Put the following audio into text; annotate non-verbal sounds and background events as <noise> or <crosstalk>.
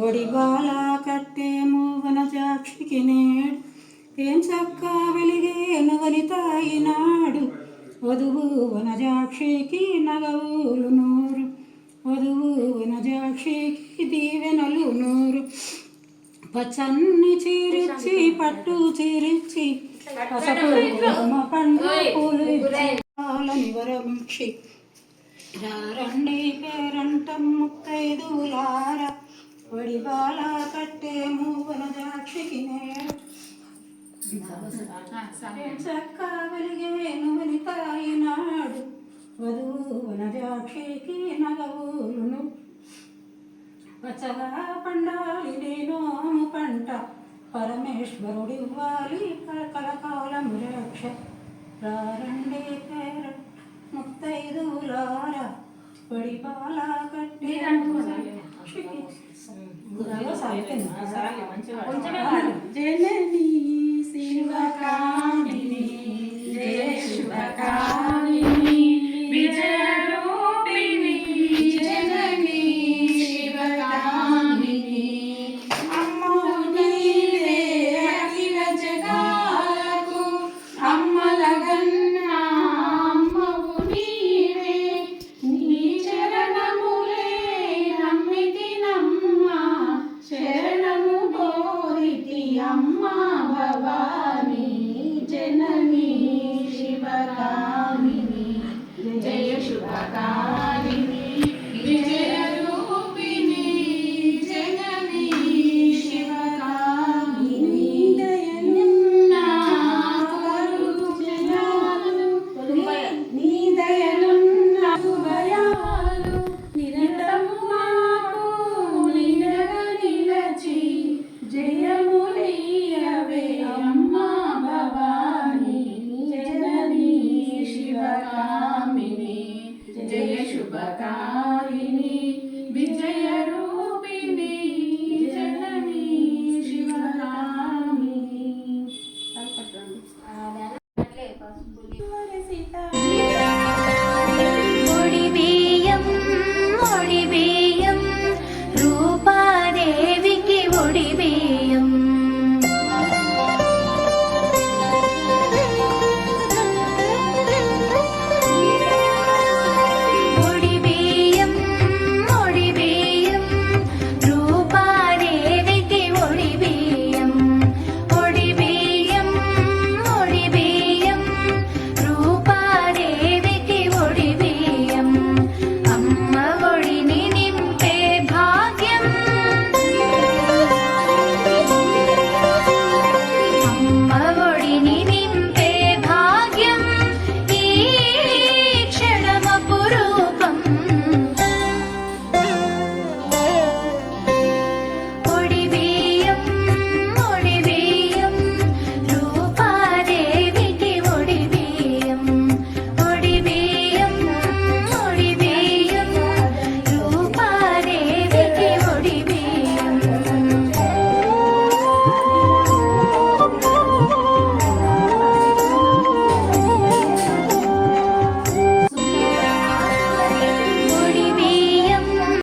ఒడి బాల మూవన జాక్షికి నేడు. ఏం చక్క వెలిగేను వనితాయినాడు వధువు వనజాక్షికి నగవులు నూరు. వధువు వనజాక్షికి దీవెనలు నూరు. పచ్చన్ని చీరిచ్చి పట్టు చీరిచ్చి పసపు కుంకుమ పండ్ల పూలు ఇచ్చి పాలని వరమిచ్చి రారండి ముత్తైదులార వడి బాల కట్టే మూవన దాక్షికి నేడు. చక్క వెలిగేను వనితాయి నాడు. వధువున దాక్షికి నగవులును. పచ్చగా పండాలి నేనోము పంట. పరమేశ్వరుడివ్వాలి కలకాలము రక్ష. రారండి పేర ముత్తైదులార పడి పాల కట్టి జనని <laughs> శివకామ và ta Cacá.